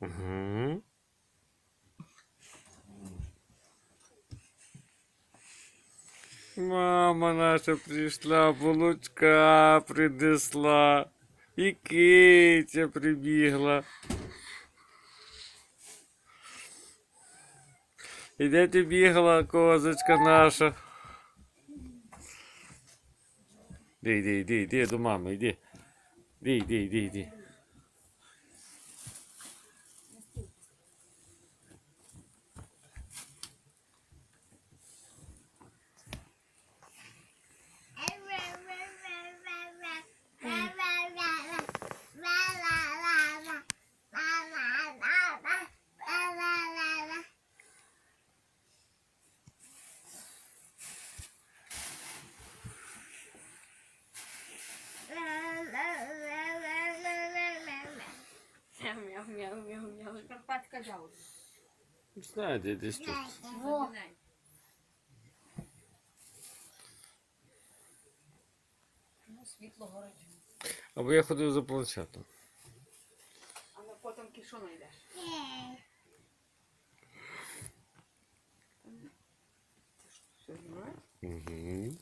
Угу. Мама наша прийшла, булочка принесла. І киця прибігла. І де ти бігла, козочка наша? Йди, йди, йди, йди до мами, йди. Йди, йди, йди, йди. Іди, іди, іди. Мяу-мяу-мяу-мяу. Карпатська жауда. Не знаю, де десь тут. Во. Ну, світло горить. Або я ходив за планшетом. А на знайдеш. Ти що, все знімаєш? Угу.